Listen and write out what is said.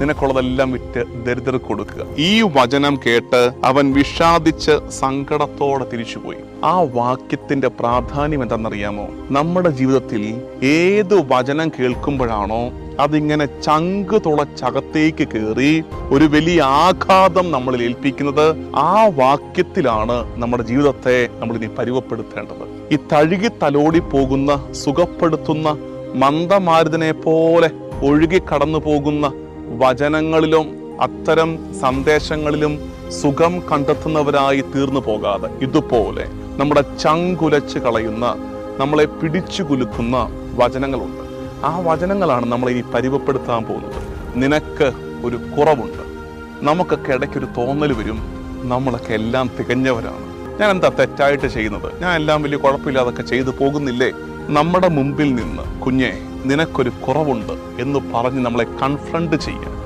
നിനക്കുള്ളതെല്ലാം വിറ്റ് ദരിദ്രർ കൊടുക്കുക. ഈ വചനം കേട്ട് അവൻ വിഷാദിച്ച് സങ്കടത്തോടെ തിരിച്ചുപോയി. ആ വാക്യത്തിന്റെ പ്രാധാന്യം എന്താണെന്നറിയാമോ? നമ്മുടെ ജീവിതത്തിൽ ഏത് വചനം കേൾക്കുമ്പോഴാണോ അതിങ്ങനെ ചങ്ക് തുളച്ചകത്തേക്ക് കയറി ഒരു വലിയ ആഘാതം നമ്മളിൽ ഏൽപ്പിക്കുന്നത്. ആ വാക്യത്തിലാണ് നമ്മുടെ ജീവിതത്തെ നമ്മൾ ഇനി പരുവപ്പെടുത്തേണ്ടത് ഈ തഴുകി തലോടി പോകുന്ന സുഖപ്പെടുത്തുന്ന മന്ദമാരുതനെ പോലെ ഒഴുകി കടന്നു പോകുന്ന വചനങ്ങളിലും അത്തരം സന്ദേശങ്ങളിലും സുഖം കണ്ടെത്തുന്നവരായി തീർന്നു പോകാതെ ഇതുപോലെ നമ്മുടെ ചങ്കുലച്ച് കളയുന്ന നമ്മളെ പിടിച്ചു കുലുക്കുന്ന വചനങ്ങളുണ്ട്. ആ വചനങ്ങളാണ് നമ്മളെ ഇനി പരിവപ്പെടുത്താൻ പോകുന്നത്. നിനക്ക് ഒരു കുറവുണ്ട്. നമുക്കൊക്കെ ഇടയ്ക്കൊരു തോന്നൽ വരും. നമ്മളൊക്കെ എല്ലാം തികഞ്ഞവരാണ്. ഞാൻ എന്താ തെറ്റായിട്ട് ചെയ്യുന്നത്? ഞാൻ എല്ലാം വലിയ കുഴപ്പമില്ലാതൊക്കെ ചെയ്തു പോകുന്നില്ലേ? നമ്മുടെ മുമ്പിൽ നിന്ന് കുഞ്ഞെ നിനക്കൊരു കുറവുണ്ട് എന്ന് പറഞ്ഞ് നമ്മളെ കൺഫ്രണ്ട് ചെയ്യുക